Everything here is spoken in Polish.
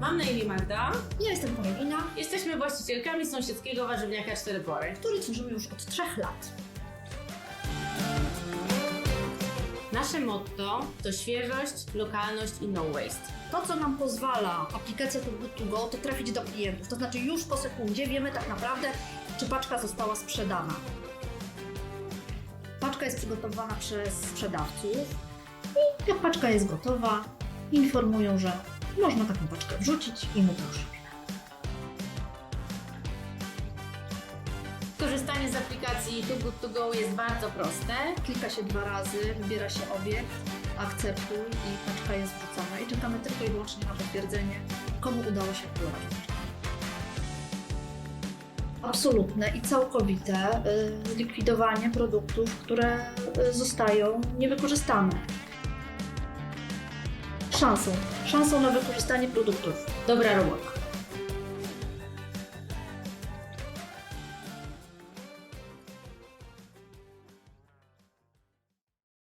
Mam na imię Magda. Ja jestem Karolina, Jesteśmy właścicielkami sąsiedzkiego warzywniaka Cztery Pory. który tworzymy już od trzech lat. Nasze motto to świeżość, lokalność i no waste. To, co nam pozwala aplikacja Too Good To Go, to trafić do klientów. To znaczy już po sekundzie wiemy tak naprawdę, czy paczka została sprzedana. Paczka jest przygotowana przez sprzedawców i jak paczka jest gotowa, informują, że można taką paczkę wrzucić i mu proszę. Korzystanie z aplikacji Too Good To Go jest bardzo proste. Klika się dwa razy, wybiera się obiekt, akceptuj i paczka jest wrzucona. I czekamy tylko i wyłącznie na potwierdzenie, komu udało się wpływać. Absolutne i całkowite y, likwidowanie produktów, które y, zostają niewykorzystane. Szansą, szansą na wykorzystanie produktów. Dobra robota.